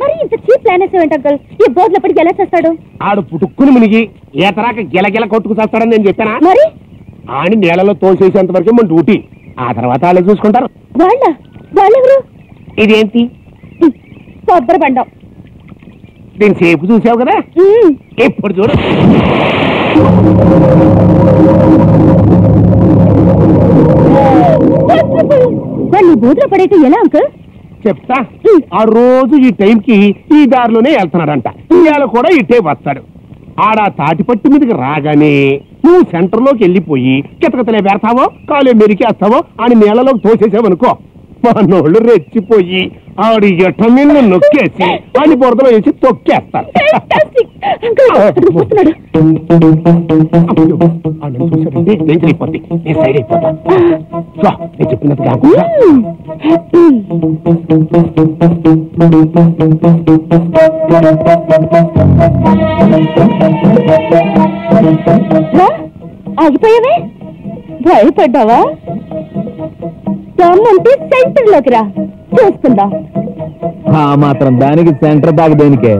మరి ఇంత cheap plan వేసేవేంటి uncle ఈ బోర్డులో పడి ఎలా చేస్తాడు? ఆడు పుట్టుక్కుని మునిగి గిలగిల కొట్టుకు చేస్తాడని నేను చెప్పానా? మరి? ఆని నీళ్ళలో తోసేసేంత వరకే మన డ్యూటీ. ఆ తర్వాత వాళ్ళే చూసుకుంటారు. వాళ్ళ? వాళ్ళెవరు? ఇదేంటి? కొబ్బరి బండం. దీని సేపు చూసావు కదా. ఇప్పుడు చూడు. వాళ్ళు ఈ బోర్డులో పడేయటం ఎలా అంకుల్ చెప్తా? ఆ రోజు ఈ టైంకి ఈ దారిలోనే వెళ్తున్నాడంట. ఇవాళ కూడా ఇటే వస్తాడు. ఆడ తాటిపట్టు మీదకి రాగానే నువ్వు సెంటర్లోకి వెళ్ళిపోయి కితకితలే పెడతావో కాలే మెరికేస్తావో అని నీళ్ళలోకి తోసేసావనుకో మనోళ్ళు రెచ్చిపోయి ఆడి మీద నొక్కేసి అని బురదలో వేసి తొక్కేస్తారు. కాకుండా ఆగిపోయావే? భయపడ్డావా? సెంటర్లోకి రా. చూసుకుందాం. ఆ మాత్రం దానికి సెంటర్ దాకా దేనికే?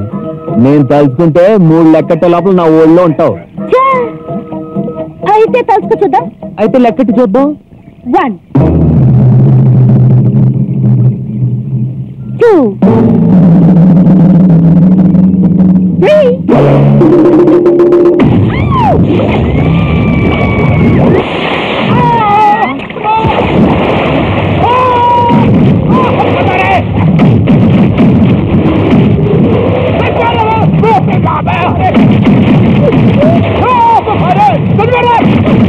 నేను తలుచుకుంటే మూడు లెక్కట్టే లోపల నా ఓళ్ళో ఉంటావు. ఛా! అయితే తలుచుకో చూద్దాం. అయితే లెక్కటి చూద్దాం. వన్. టూ. త్రీ. बाबा अरे अरे सुन मेरा